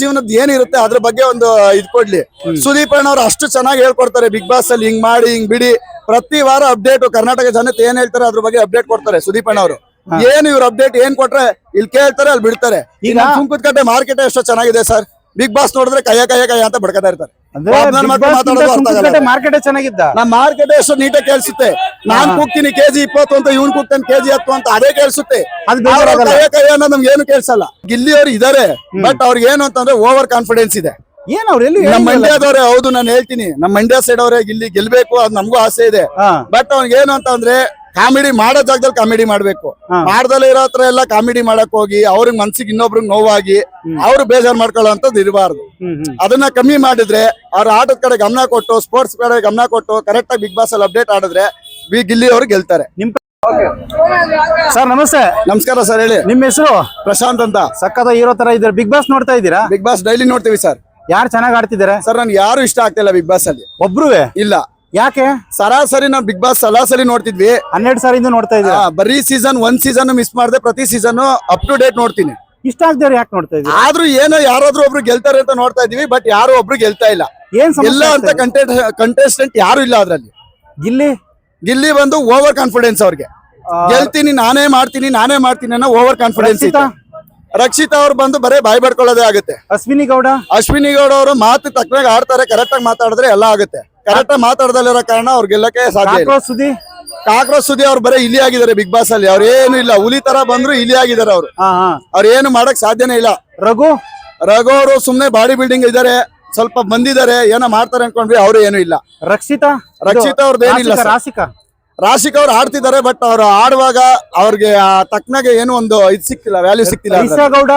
ಜೀವನದ ಏನಿರುತ್ತೆ ಅದ್ರ ಬಗ್ಗೆ ಒಂದು ಇದ್ ಕೊಡ್ಲಿ. ಸುದೀಪ್ ಅವ್ರು ಅಷ್ಟು ಚೆನ್ನಾಗಿ ಹೇಳ್ಕೊಡ್ತಾರೆ ಬಿಗ್ ಬಾಸ್ ಅಲ್ಲಿ ಹಿಂಗ್ ಮಾಡಿ ಹಿಂಗ್ ಬಿಡಿ. ಪ್ರತಿ ವಾರ ಅಪ್ಡೇಟ್ ಕರ್ನಾಟಕ ಜನತೆ ಏನ್ ಹೇಳ್ತಾರೆ ಅದ್ರ ಬಗ್ಗೆ ಅಪ್ಡೇಟ್ ಕೊಡ್ತಾರೆ ಸುದೀಪ್ ಅವರು. ಏನು ಇವ್ರು ಅಪ್ಡೇಟ್ ಏನ್ ಕೊಟ್ರೆ ಇಲ್ಲಿ ಕೇಳ್ತಾರೆ ಅಲ್ಲಿ ಬಿಡ್ತಾರೆ. ಈಗ ಸುಂಕದಕಟ್ಟೆ ಮಾರ್ಕೆಟ್ ಎಷ್ಟೋ ಚೆನ್ನಾಗಿದೆ ಸರ್ ಬಿಗ್ ಬಾಸ್ ನೋಡಿದ್ರೆ ಕಯ್ಯ ಕಯ್ಯ ಕಯ್ಯ ಅಂತ ಬಡ್ಕತಾ ಇರ್ತಾರೆ. ಮಾರ್ಕೆಟ್ ಚೆನ್ನಾಗಿದ್ದ? ನಾ ಮಾರ್ಕೆಟ್ ಎಷ್ಟು ನೀಟಾಗಿ ಕೇಳಿಸುತ್ತೆ. ನಾನ್ ಕೂಗ್ತೀನಿ ಕೆಜಿ ಇಪ್ಪತ್ತು ಅಂತ ಇವ್ನ್ ಕೂಗ್ತಾನೆ ಕೆಜಿ ಹತ್ತು ಅಂತ ಅದೇ ಕೇಳಿಸುತ್ತೆ. ಅದು ಬೇಜಾರಾಗಲ್ಲ. ಕೈಯ ಕೈಯ ಅನ್ನೋದು ನಮ್ಗೆ ಏನು ಕೇಳಿಸಲ್ಲ. ಗಿಲ್ಲಿ ಅವ್ರು ಇದಾರೆ ಬಟ್ ಅವ್ರಿಗೆ ಏನು ಅಂತಂದ್ರೆ ಓವರ್ ಕಾನ್ಫಿಡೆನ್ಸ್ ಇದೆ. ಏನ್ ಅವ್ರು ಎಲ್ಲಿ ನಮ್ಮ. ಮಂಡ್ಯದವ್ರೆ ಹೌದು ನಾನು ಹೇಳ್ತೀನಿ. ನಮ್ಮ ಮಂಡ್ಯ ಸೈಡ್ ಅವರೇ ಗಿಲ್ಲಿ ಗೆಲ್ಬೇಕು ಅದು ನಮಗೂ ಆಸೆ ಇದೆ. ಬಟ್ ಅವ್ನಿಗೆ ಏನು ಅಂತಂದ್ರೆ ಕಾಮಿಡಿ ಮಾಡೋ ಜಾಗದಲ್ಲಿ ಕಾಮಿಡಿ ಮಾಡ್ಬೇಕು. ಮಾಡ್ದಲ್ಲಿ ಇರೋ ಹತ್ರ ಎಲ್ಲ ಕಾಮಿಡಿ ಮಾಡಕ್ ಹೋಗಿ ಅವ್ರಿಗೆ ಮನ್ಸಿಗೆ ಇನ್ನೊಬ್ರಿಗೆ ನೋವಾಗಿ ಅವ್ರು ಬೇಜಾರ್ ಮಾಡ್ಕೊಳ್ಳೋ ಅಂತದ್ ಇರಬಾರ್ದು ಅದನ್ನ ಕಮ್ಮಿ ಮಾಡಿದ್ರೆ ಅವ್ರ ಆಟದ ಕಡೆ ಗಮನ ಕೊಟ್ಟು ಸ್ಪೋರ್ಟ್ಸ್ ಕಡೆ ಗಮನ ಕೊಟ್ಟು ಕರೆಕ್ಟ್ ಆಗಿ ಬಿಗ್ ಬಾಸ್ ಅಲ್ಲಿ ಅಪ್ಡೇಟ್ ಆಡಿದ್ರೆ ಬಿ ಗಿಲ್ಲಿ ಅವ್ರು ಗೆಲ್ತಾರೆ. ಸರ್ ನಮಸ್ತೆ. ನಮಸ್ಕಾರ ಸರ್ ಹೇಳಿ. ನಿಮ್ ಹೆಸರು? ಪ್ರಶಾಂತ್ ಅಂತ. ಸಕ್ಕದ ಇರೋ ತರ ಇದ್ರೆ ಬಿಗ್ ಬಾಸ್ ನೋಡ್ತಾ ಇದ್ದೀರಾ? ಬಿಗ್ ಬಾಸ್ ಡೈಲಿ ನೋಡ್ತೀವಿ ಸರ್. ಯಾರು ಚೆನ್ನಾಗಿ ಆಡ್ತಿದ್ದಾರೆ? ಸರ್ ನನ್ಗೆ ಯಾರು ಇಷ್ಟ ಆಗ್ತಿಲ್ಲ ಬಿಗ್ ಬಾಸ್ ಅಲ್ಲಿ. ಒಬ್ರುವೆ? ಇಲ್ಲ. ಯಾಕೆ? ಸರಾಸರಿ ನಾವು ಬಿಗ್ ಬಾಸ್ ಸರಾಸರಿ ನೋಡ್ತಿದ್ವಿ. ಹನ್ನೆರಡು ಸಾರಿಂದ ನೋಡ್ತಾ ಇದ್ದೀರಾ? ಆ, ಬರೀ ಸೀಸನ್ ಒಂದ್ ಸೀಸನ್ ಮಿಸ್ ಮಾಡದೆ ಪ್ರತಿ ಸೀಸನ್ ಅಪ್ ಟು ಡೇಟ್ ನೋಡ್ತೀನಿ. ಇಷ್ಟ ಆಗ್ದವ್ರು ಯಾಕೆ ನೋಡ್ತಾ ಇದ್ದೀರಾ? ಆದ್ರೂ ಏನೋ ಯಾರಾದ್ರೂ ಒಬ್ರು ಗೆಲ್ತಾರೆ ಅಂತ ನೋಡ್ತಾ ಇದೀವಿ ಬಟ್ ಯಾರು ಒಬ್ರು ಗೆಲ್ತಾ ಇಲ್ಲ. ಏನ್ ಇಲ್ಲ ಅಂತ ಕಂಟೆಂಟ್ ಕಂಟೆಸ್ಟೆಂಟ್ ಯಾರು ಇಲ್ಲ ಅದ್ರಲ್ಲಿ. ಗಿಲ್ಲಿ? ಗಿಲ್ಲಿ ಬಂದು ಓವರ್ ಕಾನ್ಫಿಡೆನ್ಸ್ ಅವ್ರಿಗೆ. ಆ, ಗೆಲ್ತೀನಿ ನಾನೇ ಮಾಡ್ತೀನಿ ನಾನೇ ಮಾಡ್ತೀನಿ ಅನ್ನೋ ಓವರ್ ಕಾನ್ಫಿಡೆನ್ಸ್ ರಕ್ಷಿತಾ? ರಕ್ಷಿತಾ ಅವ್ರು ಬಂದು ಬರೇ ಬಾಯ್ ಬಡ್ಕೊಳ್ಳೋದೇ ಆಗುತ್ತೆ. ಅಶ್ವಿನಿ ಗೌಡ? ಅಶ್ವಿನಿ ಗೌಡ ಅವರು ಮಾತು ತಕ್ಕನಾಗ ಆಡ್ತಾರೆ ಕರೆಕ್ಟ್ ಆಗಿ ಮಾತಾಡಿದ್ರೆ ಎಲ್ಲ ಆಗುತ್ತೆ. ಕರೆಕ್ಟ್ ಆಗಿ ಮಾತಾಡದಲ್ಲಿರೋ ಕಾರಣ ಅವ್ರು ಗೆಲ್ಲಕ್ಕೆ ಸಾಧ್ಯ ಇಲ್ಲ. ಕಾಕ್ರೋಚ್ ಸುದ್ದಿ? ಕಾಕ್ರೋಚ್ ಸುದಿ ಅವ್ರು ಬರೀ ಇಲಿ ಆಗಿದ್ದಾರೆ ಬಿಗ್ ಬಾಸ್ ಅಲ್ಲಿ. ಅವ್ರು ಏನು ಇಲ್ಲ. ಹುಲಿ ತರ ಬಂದ್ರು ಇಲಿ ಆಗಿದ್ದಾರೆ ಅವ್ರು. ಹಾ ಹಾ. ಅವ್ರು ಏನು ಮಾಡಕ್ ಸಾಧ್ಯನೇ ಇಲ್ಲ. ರಘು? ರಘು ಅವರು ಸುಮ್ನೆ ಬಾಡಿ ಬಿಲ್ಡಿಂಗ್ ಇದಾರೆ ಸ್ವಲ್ಪ ಬಂದಿದ್ದಾರೆ. ಏನೋ ಮಾಡ್ತಾರೆ ಅನ್ಕೊಂಡ್ವಿ. ಅವ್ರು ಏನು ಇಲ್ಲ. ರಕ್ಷಿತಾ? ಇದು ರಕ್ಷಿತಾ ಅವ್ರದ್ದು ರಾಸಿಕಾ, ಸರ್. ರಾಶಿಕ್? ಅವ್ರು ಆಡ್ತಿದ್ದಾರೆ ಬಟ್ ಅವ್ರು ಆಡುವಾಗ ಅವ್ರಿಗೆ ಆ ತಕ್ಕನಾಗೆ ಏನು ಒಂದು ಇದು ಸಿಕ್ತಿಲ್ಲ ವ್ಯಾಲ್ಯೂ ಸಿಕ್ತಿಲ್ಲ ಗೌಡ?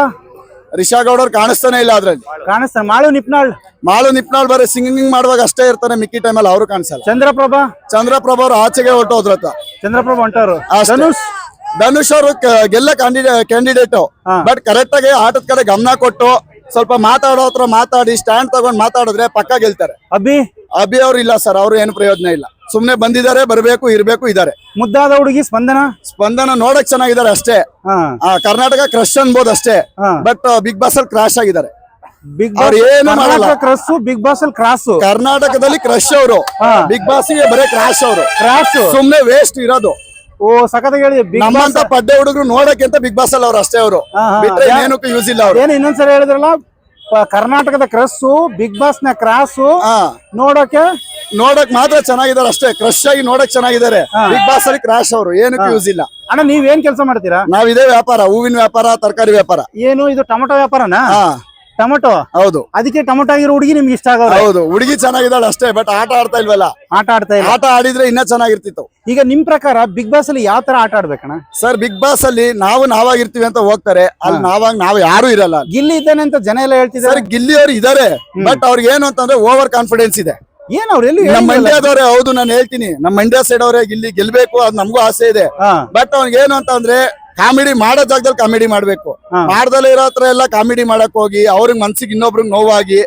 ರಿಷಾ ಗೌಡರ್ ಅವ್ರು ಕಾಣಿಸ್ತಾನೆ ಇಲ್ಲ ಅದ್ರಲ್ಲಿ. ಕಾಣಿಸ್ತಾನೆ ಮಾಳು ನಿಪ್ನಾಳ್. ಮಾಳು ನಿಪ್ನಾಳ್ ಬರೀ ಸಿಂಗಿಂಗ್ ಮಾಡುವಾಗ ಅಷ್ಟೇ ಇರ್ತಾನೆ ಮಿಕ್ಕಿ ಟೈಮ್ ಅಲ್ಲಿ ಅವರು ಕಾಣಿಸಲ್ಲ. ಚಂದ್ರಪ್ರಭಾ? ಚಂದ್ರಪ್ರಭಾ ಅವ್ರು ಆಚೆಗೆ ಹೊರಟೋದ್ರತ್ತ ಚಂದ್ರಪ್ರಭಾ ಹೊಂಟವ್ರು. ಧನುಷ್? ಧನುಷ್ ಅವರು ಗೆಲ್ಲ ಕ್ಯಾಂಡಿಡೇಟ್. ಬಟ್ ಕರೆಕ್ಟ್ ಆಗಿ ಆಟದ ಕಡೆ ಗಮನ ಕೊಟ್ಟು ಸ್ವಲ್ಪ ಮಾತಾಡೋ ಹತ್ರ ಮಾತಾಡಿ ಸ್ಟ್ಯಾಂಡ್ ತಗೊಂಡ್ ಮಾತಾಡಿದ್ರೆ ಪಕ್ಕ ಗೆಲ್ತಾರೆ. ಅಭಿ? ಅಭಿ ಅವ್ರು ಇಲ್ಲ ಸರ್ ಅವ್ರು ಏನು ಪ್ರಯೋಜನ ಇಲ್ಲ. ಸುಮ್ನೆ ಬಂದಿದ್ದಾರೆ ಬರಬೇಕು ಇರಬೇಕು ಇದಾರೆ ಮುದ್ದಾದ ಹುಡುಗಿ ಸ್ಪಂದನ? ಸ್ಪಂದನ ನೋಡಕ್ ಚೆನ್ನಾಗಿದ್ದಾರೆ ಅಷ್ಟೇ. ಆ, ಕರ್ನಾಟಕ ಕ್ರಶ್ ಅನ್ಬೋದು ಅಷ್ಟೇ. ಬಟ್ ಬಿಗ್ ಬಾಸ್ ಅಲ್ಲಿ ಕ್ರಾಶ್ ಆಗಿದ್ದಾರೆ. ಬಿಗ್ ಬಾಸ್ ಏನು ಮಾಡಲ್ಲ. ಕ್ರಶ್ ಬಿಗ್ ಬಾಸ್ ಅಲ್ಲಿ ಕ್ರಾಸ್ ಕರ್ನಾಟಕದಲ್ಲಿ ಕ್ರಶ್ ಅವರು. ಬಿಗ್ ಬಾಸ್ಗೆ ಬರೀ ಕ್ರಾಶ್ ಅವರು. ಕ್ರಾಶ್ ಸುಮ್ನೆ ವೇಸ್ಟ್ ಇರೋದು. ಓ ಸಖತ್ ಹೇಳಿ ನಮ್ಮಂತ ಪಡ್ಡೆ ಹುಡುಗರು ನೋಡಕ್ಕೆ ಅಂತ ಬಿಗ್ ಬಾಸ್ ಅಲ್ಲಿ ಅವ್ರು ಅಷ್ಟೇ ಅವರು. ಬಿಟ್ಟರೆ. ಬಿಟ್ರೆ ಏನಕ್ಕೂ ಯೂಸ್ ಇಲ್ಲ ಅವರು. ಏನು ಇನ್ನೊಂದ್ಸರಿ ಹೇಳಿದ್ರಲ್ಲ? ಕರ್ನಾಟಕದ ಕ್ರಸ್ ಬಿಗ್ ಬಾಸ್ನ ಕ್ರಾಸ್. ಹಾ. ನೋಡಕ್ಕೆ ನೋಡಕ್ ಮಾತ್ರ ಚೆನ್ನಾಗಿದ್ದಾರೆ ಅಷ್ಟೇ. ಕ್ರಶ್ ಆಗಿ ನೋಡಕ್ ಚೆನ್ನಾಗಿದ್ದಾರೆ. ಬಿಗ್ ಬಾಸ್ ಅಲ್ಲಿ ಕ್ರಾಶ್ ಅವರು. ಏನಕ್ಕೆ ಯೂಸ್ ಇಲ್ಲ. ಅಣ್ಣ ನೀವೇನ್ ಕೆಲಸ ಮಾಡ್ತೀರಾ? ನಾವ್ ಇದೇ ವ್ಯಾಪಾರ ಹೂವಿನ ವ್ಯಾಪಾರ ತರಕಾರಿ ವ್ಯಾಪಾರ. ಏನು ಇದು ಟೊಮೊಟೊ ವ್ಯಾಪಾರನಾ? ಹಾ. ಟೊಮೊಟೊ? ಹೌದು. ಅದಕ್ಕೆ ಟೊಮೊಟೊ ಆಗಿರೋ ಹುಡುಗಿ ನಿಮ್ಗೆ ಇಷ್ಟ ಆಗೋದು ಹೌದು ಹುಡುಗಿ ಚೆನ್ನಾಗಿದ್ದಾಳೆ ಅಷ್ಟೇ ಬಟ್ ಆಟ ಆಡ್ತಾ ಇಲ್ವಲ್ಲ? ಆಟ ಆಡ್ತಾ ಇಲ್ಲ. ಆಟ ಆಡಿದ್ರೆ ಇನ್ನ ಚೆನ್ನಾಗಿರ್ತಿತ್ತು. ಈಗ ನಿಮ್ ಪ್ರಕಾರ ಬಿಗ್ ಬಾಸ್ ಅಲ್ಲಿ ಯಾವ ತರ ಆಟ ಆಡ್ಬೇಕಣ್ಣ? ಸರ್ ಬಿಗ್ ಬಾಸ್ ಅಲ್ಲಿ ನಾವು ನಾವಾಗಿರ್ತೀವಿ ಅಂತ ಹೋಗ್ತಾರೆ. ಅಲ್ಲಿ ನಾವಾಗ ನಾವು ಯಾರು ಇರಲ್ಲ ಗಿಲ್ಲಿ ಇದ್ದಾನೆ ಅಂತ ಜನ ಎಲ್ಲ ಹೇಳ್ತಿದ್ದಾರೆ? ಸರ್ ಗಿಲ್ಲಿ ಅವ್ರು ಇದಾರೆ ಬಟ್ ಅವ್ರಿಗೆ ಏನು ಅಂತಂದ್ರೆ ಓವರ್ ಕಾನ್ಫಿಡೆನ್ಸ್ ಇದೆ. ಏನ್ ಅವ್ರು ಎಲ್ಲಿ ನಮ್ಮ. ಮಂಡ್ಯದವ್ರೆ ಹೌದು ನಾನು ಹೇಳ್ತೀನಿ. ನಮ್ಮ ಮಂಡ್ಯ ಸೈಡ್ ಅವರೇ ಗಿಲ್ಲಿ ಗೆಲ್ಬೇಕು ಅದು ನಮಗೂ ಆಸೆ ಇದೆ. ಬಟ್ ಅವ್ನಿಗೆ ಏನು ಅಂತಂದ್ರೆ ಕಾಮಿಡಿ ಮಾಡೋ ಜಾಗದಲ್ಲಿ ಕಾಮಿಡಿ ಮಾಡ್ಬೇಕು. ಮಾಡ್ದಲ್ಲಿ ಇರೋ ಹತ್ರ ಎಲ್ಲ ಕಾಮಿಡಿ ಮಾಡಕ್ ಹೋಗಿ ಅವ್ರಿಗೆ ಮನ್ಸಿಗೆ ಇನ್ನೊಬ್ರಿಗೆ ನೋವಾಗಿ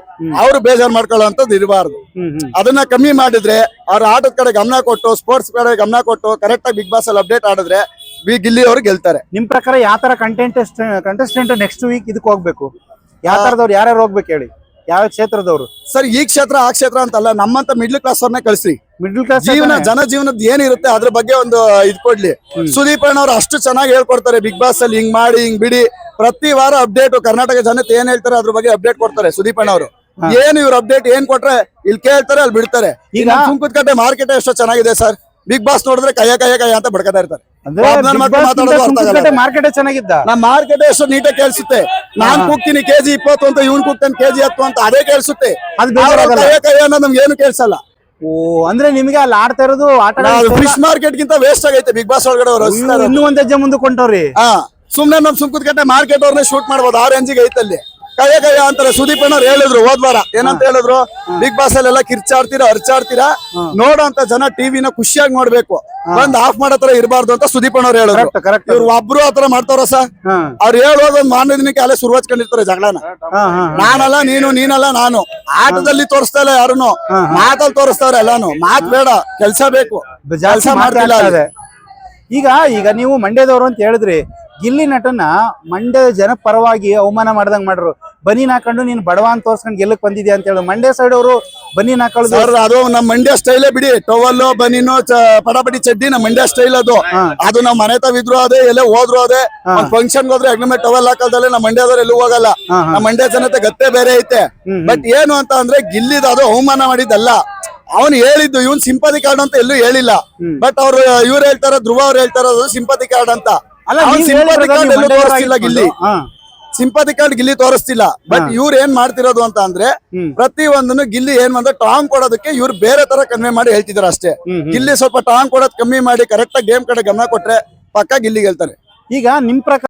ಅವ್ರು ಬೇಜಾರ್ ಮಾಡ್ಕೊಳ್ಳೋ ಅಂತದ್ದು ಇರಬಾರ್ದು. ಅದನ್ನ ಕಮ್ಮಿ ಮಾಡಿದ್ರೆ ಅವ್ರ ಆಟದ ಕಡೆ ಗಮನ ಕೊಟ್ಟು ಸ್ಪೋರ್ಟ್ಸ್ ಕಡೆ ಗಮನ ಕೊಟ್ಟು ಕರೆಕ್ಟ್ ಆಗಿ ಬಿಗ್ ಬಾಸ್ ಅಲ್ಲಿ ಅಪ್ಡೇಟ್ ಆಡಿದ್ರೆ ಬಿ ಗಿಲ್ಲಿ ಅವ್ರು ಗೆಲ್ತಾರೆ. ನಿಮ್ ಪ್ರಕಾರ ಯಾವ ತರ ಕಂಟೆಂಟ್ ಕಂಟೆಸ್ಟೆಂಟ್ ನೆಕ್ಸ್ಟ್ ವೀಕ್ ಇದಕ್ಕೆ ಹೋಗ್ಬೇಕು? ಯಾವ ತರದವ್ರು ಯಾರ್ಯಾರು ಹೋಗ್ಬೇಕು ಹೇಳಿ? ಯಾವ ಕ್ಷೇತ್ರದವರು? ಸರ್ ಈ ಕ್ಷೇತ್ರ ಆ ಕ್ಷೇತ್ರ ಅಂತಲ್ಲ ನಮ್ಮಂತ ಮಿಡ್ಲ್ ಕ್ಲಾಸ್ ಅವ್ರನ್ನ ಕಳಿಸಿ ಮಿಡ್ಲ್ ಕ್ಲಾಸ್ ಜೀವನ ಜನ ಜೀವನದ ಏನಿರುತ್ತೆ ಅದ್ರ ಬಗ್ಗೆ ಒಂದು ಇದ್ ಕೊಡ್ಲಿ. ಸುದೀಪ್ ಅಣ್ಣ ಅವ್ರು ಅಷ್ಟು ಚೆನ್ನಾಗಿ ಹೇಳ್ಕೊಡ್ತಾರೆ ಬಿಗ್ ಬಾಸ್ ಅಲ್ಲಿ ಹಿಂಗ್ ಮಾಡಿ ಹಿಂಗ್ ಬಿಡಿ. ಪ್ರತಿ ವಾರ ಅಪ್ಡೇಟ್ ಕರ್ನಾಟಕ ಜನತೆ ಏನ್ ಹೇಳ್ತಾರೆ ಅದ್ರ ಬಗ್ಗೆ ಅಪ್ಡೇಟ್ ಕೊಡ್ತಾರೆ ಸುದೀಪ್ ಅಣ್ಣವ್ರು. ಅವರು ಏನು ಇವ್ರ ಅಪ್ಡೇಟ್ ಏನ್ ಕೊಟ್ರೆ ಇಲ್ಲಿ ಕೇಳ್ತಾರೆ ಅಲ್ಲಿ ಬಿಡ್ತಾರೆ. ಈಗ ಸುಂಕದಕಟ್ಟೆ ಮಾರ್ಕೆಟ್ ಎಷ್ಟೋ ಚೆನ್ನಾಗಿದೆ ಸರ್. ಬಿಗ್ ಬಾಸ್ ನೋಡಿದ್ರೆ ಕೈಯ ಕೈಯ ಕೈಯ ಅಂತ ಬಡ್ಕತಾ ಇರ್ತಾರೆ. ಮಾರ್ಕೆಟ್ ಚೆನ್ನಾಗಿದ್ದ? ನಮ್ಮ ಮಾರ್ಕೆಟ್ ಎಷ್ಟು ನೀಟಾಗಿ ಕೇಳಿಸುತ್ತೆ. ನಾನ್ ಕೂಗ್ತೀನಿ ಕೆಜಿ ಇಪ್ಪತ್ತು ಅಂತ ಇವ್ನ್ ಕೂಗ್ತಾನೆ ಕೆಜಿ ಹತ್ತು ಅಂತ ಅದೇ ಕೇಳಿಸುತ್ತೆ. ಅದು ಕಯ ಕೈಯ ಅನ್ನೋದು ನಮ್ಗೆ ಏನು ಕೇಳಿಸಲ್ಲ. ಓ ಅಂದ್ರೆ ನಿಮಗೆ ಅಲ್ಲಿ ಆಡ್ತಾ ಇರೋದು ಆಟ ಫಿಶ್ ಮಾರ್ಕೆಟ್ ಗಿಂತ ವೇಸ್ಟ್ ಆಗೈತೆ ಬಿಗ್ ಬಾಸ್ ಒಳಗಡೆ ಅವರು. ಇನ್ನೂ ಒಂದ್ ಹೆಜ್ಜೆ ಮುಂದೆ ಕೊಂಟವ್ರಿ ಹಾ ಸುಮ್ನೆ ನಮ್ ಸುಂಕದಕಟ್ಟೆ ಮಾರ್ಕೆಟ್ ಅವ್ರನ್ನ ಶೂಟ್ ಮಾಡ್ಬೋದು ಆ ರೇಂಜಿಗೆ ಐತಲ್ಲಿ. ಕೈಯ ಕಯ ಅಂತಾರೆ ಸುದೀಪ್ ಅಣ್ಣವ್ರು ಹೇಳಿದ್ರು ಹೋದ್ವಾರ ಏನಂತ ಹೇಳಿದ್ರು? ಬಿಗ್ ಬಾಸ್ ಅಲ್ಲೆಲ್ಲ ಕಿರ್ಚಾಡ್ತೀರಾ ಅರ್ಚಾಡ್ತೀರಾ ನೋಡೋ ಅಂತ ಜನ ಟಿವಿನ ಖುಷಿಯಾಗಿ ನೋಡ್ಬೇಕು. ಬಂದ್ ಆಫ್ ಮಾಡೋ ತರ ಇರಬಾರ್ದು ಅಂತ ಸುದೀಪ್ ಅಣ್ಣವ್ರು ಹೇಳಿದ್ರು. ಇವ್ರು ಒಬ್ರು ಆತರ ಮಾಡ್ತಾರ ಸರ್? ಅವ್ರು ಹೇಳೋದು ಒಂದ್ ಮಾನ್ಯ ದಿನಕ್ಕೆ ಅಲ್ಲೇ ಶುರು ಹಚ್ಕೊಂಡಿರ್ತಾರೆ ಜಗಳನ ನಾನಲ್ಲ ನೀನು ನೀನಲ್ಲ ನಾನು. ಆಟದಲ್ಲಿ ತೋರಿಸ್ತಾ ಇಲ್ಲ ಯಾರುನು. ಮಾತಲ್ಲಿ ತೋರಿಸ್ತಾರೆ ಎಲ್ಲಾನು. ಮಾತ್ ಬೇಡ ಕೆಲ್ಸ ಬೇಕು. ಕೆಲ್ಸ ಮಾಡ್ತಿಲ್ಲ ಮಾಡ್ತಿಲ್ಲ ಈಗ ಈಗ ನೀವು ಮಂಡ್ಯದವರು ಅಂತ ಹೇಳಿದ್ರಿ ಗಿಲ್ಲಿ ನಟನ ಮಂಡ್ಯದ ಜನ ಪರವಾಗಿ ಅವಮಾನ ಮಾಡ್ದಂಗ್ ಮಾಡ್ರು. ಬನೀನ್ ಹಾಕೊಂಡು ನೀನ್ ಬಡವ ಅಂತ ತೋರ್ಸ್ಕೊಂಡು ಗೆಲ್ಲಕ್ ಬಂದಿದ್ಯಾ ಅಂತ ಹೇಳಿ. ಮಂಡ್ಯ ಸೈಡ್ ಅವರು ಬನೀನ್ ಹಾಕೊಳ್ಳೋದು ಸರ್ ಅದು ನಮ್ಮ ಮಂಡ್ಯ ಸ್ಟೈಲೇ ಬಿಡಿ. ಟವಲ್ ಬನೀನು ಪಟಾಪಟಿ ಚಡ್ಡಿ ನಮ್ಮ ಮಂಡ್ಯ ಸ್ಟೈಲ್ ಅದು. ಅದು ನಾವ್ ಮನೆ ತಾವಿದ್ರು ಅದೇ ಎಲ್ಲೇ ಹೋದ್ರು ಅದೇ. ಫಂಕ್ಷನ್ ಹೋದ್ರೆ ಹೆಗ್ಲ ಟವಲ್ ಹಾಕಲ್ದಲ್ಲೇ ನಮ್ಮ ಮಂಡ್ಯದವ್ರು ಎಲ್ಲೂ ಹೋಗಲ್ಲ. ನಮ್ಮ ಮಂಡ್ಯ ಜನತೆ ಗತ್ತೆ ಬೇರೆ ಐತೆ. ಬಟ್ ಏನು ಅಂತ ಅಂದ್ರೆ ಗಿಲ್ಲಿದ ಅದು ಅವಮಾನ ಮಾಡಿದ್ದಲ್ಲ. ಅವನು ಹೇಳಿದ್ದು ಇವನ್ ಸಿಂಪತಿ ಕಾರ್ಡ್ ಅಂತ ಎಲ್ಲೂ ಹೇಳಿಲ್ಲ. ಬಟ್ ಅವ್ರು ಇವ್ರು ಹೇಳ್ತಾರ ಧ್ರುವ ಅವ್ರು ಹೇಳ್ತಾರ ಅದು ಸಿಂಪತಿ ಕಾರ್ಡ್ ಅಂತ. ಅವ್ನ್ ಕಾರ್ಡ್ ಎಲ್ಲೂ ತೋರಿಸಿಲ್ಲ ಗಿಲ್ಲಿ. ಸಿಂಪತಿ ಕಾರ್ಡ್ ಗಿಲ್ಲಿ ತೋರಿಸ್ತಿಲ್ಲ. ಬಟ್ ಇವ್ರು ಏನ್ ಮಾಡ್ತಿರೋದು ಅಂತ ಅಂದ್ರೆ ಪ್ರತಿ ಒಂದನ್ನು ಗಿಲ್ಲಿ ಏನ್ ಅಂದ್ರೆ ಟಾಂಗ್ ಕೊಡೋದಕ್ಕೆ ಇವ್ರು ಬೇರೆ ತರ ಕನ್ವೆ ಮಾಡಿ ಹೇಳ್ತಿದಾರೆ ಅಷ್ಟೇ. ಗಿಲ್ಲಿ ಸ್ವಲ್ಪ ಟಾಂಗ್ ಕೊಡೋದ್ ಕಮ್ಮಿ ಮಾಡಿ ಕರೆಕ್ಟ್ ಆಗಿ ಗೇಮ್ ಕಡೆ ಗಮನ ಕೊಟ್ರೆ ಪಕ್ಕ ಗಿಲ್ಲಿ ಗೆಲ್ತಾರೆ ಈಗ ನಿಮ್ ಪ್ರಕಾರ